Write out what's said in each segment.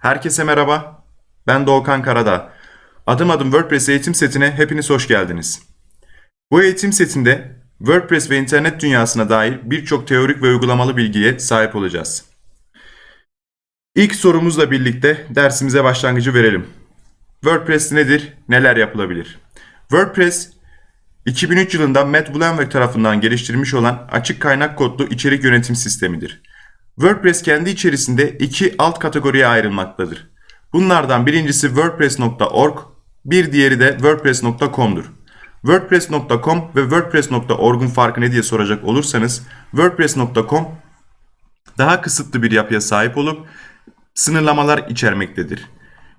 Herkese merhaba. Ben Doğukan Karadağ. Adım adım WordPress eğitim setine hepiniz hoş geldiniz. Bu eğitim setinde WordPress ve internet dünyasına dair birçok teorik ve uygulamalı bilgiye sahip olacağız. İlk sorumuzla birlikte dersimize başlangıcı verelim. WordPress nedir? Neler yapılabilir? WordPress 2003 yılında Matt Mullenweg tarafından geliştirilmiş olan açık kaynak kodlu içerik yönetim sistemidir. WordPress kendi içerisinde iki alt kategoriye ayrılmaktadır. Bunlardan birincisi wordpress.org, bir diğeri de wordpress.com'dur. wordpress.com ve wordpress.org'un farkı ne diye soracak olursanız wordpress.com daha kısıtlı bir yapıya sahip olup sınırlamalar içermektedir.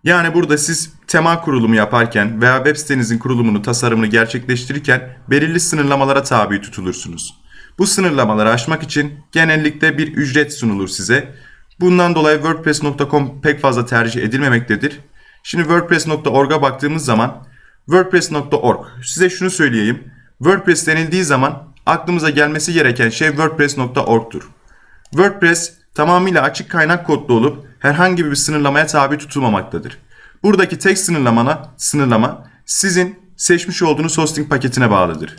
Yani burada siz tema kurulumu yaparken veya web sitenizin kurulumunu, tasarımını gerçekleştirirken belirli sınırlamalara tabi tutulursunuz. Bu sınırlamaları aşmak için genellikle bir ücret sunulur size. Bundan dolayı WordPress.com pek fazla tercih edilmemektedir. Şimdi WordPress.org'a baktığımız zaman WordPress.org size şunu söyleyeyim. WordPress denildiği zaman aklımıza gelmesi gereken şey WordPress.org'tur. WordPress tamamıyla açık kaynak kodlu olup herhangi bir sınırlamaya tabi tutulmamaktadır. Buradaki tek sınırlamana, sınırlama sizin seçmiş olduğunuz hosting paketine bağlıdır.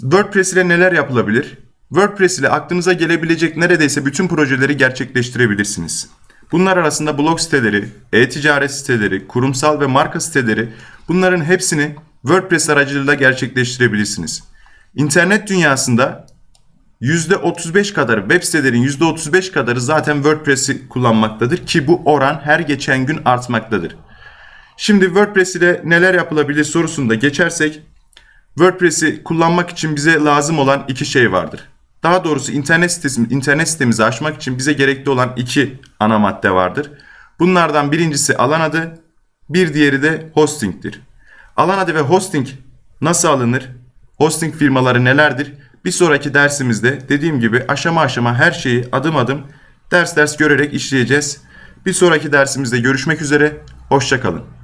WordPress ile neler yapılabilir? WordPress ile aklınıza gelebilecek neredeyse bütün projeleri gerçekleştirebilirsiniz. Bunlar arasında blog siteleri, e-ticaret siteleri, kurumsal ve marka siteleri bunların hepsini WordPress aracılığıyla gerçekleştirebilirsiniz. İnternet dünyasında %35 kadarı web sitelerin %35 kadarı zaten WordPress'i kullanmaktadır ki bu oran her geçen gün artmaktadır. Şimdi WordPress ile neler yapılabilir sorusunda geçersek WordPress'i kullanmak için bize lazım olan iki şey vardır. Daha doğrusu internet sitesi, internet sitemizi açmak için bize gerekli olan iki ana madde vardır. Bunlardan birincisi alan adı, bir diğeri de hosting'tir. Alan adı ve hosting nasıl alınır? Hosting firmaları nelerdir? Bir sonraki dersimizde dediğim gibi aşama aşama her şeyi adım adım ders ders görerek işleyeceğiz. Bir sonraki dersimizde görüşmek üzere. Hoşçakalın.